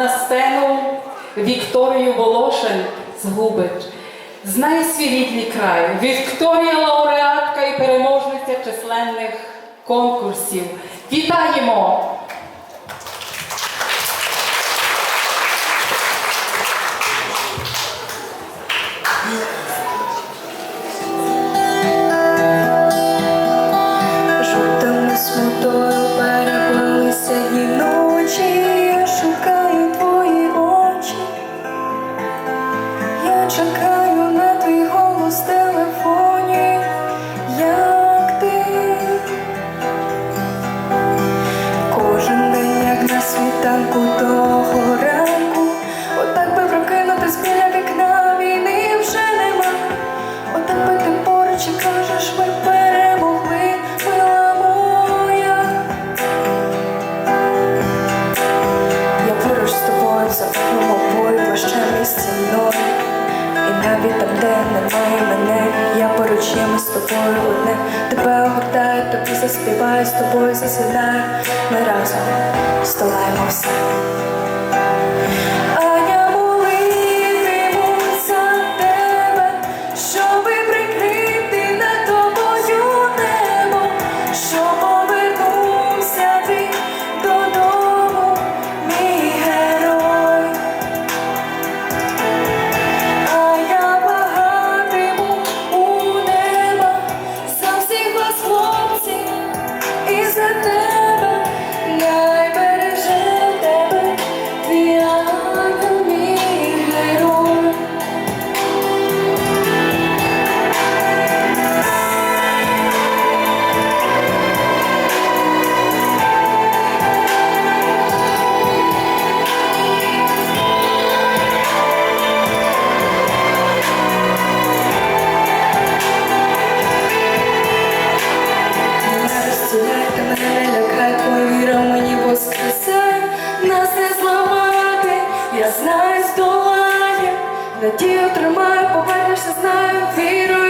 на сцену Вікторію Волошин з Губич. Знає свій рідний край. Вікторія лауреатка і переможниця численних конкурсів. Вітаємо! де немає мене, я поруч є, ми з тобою одне, тебе огортаю, тобі заспіваю, з тобою засідаю, ми разом столаємо все. Хай здолає, надію тримаю, повернешся, знаю, вірую.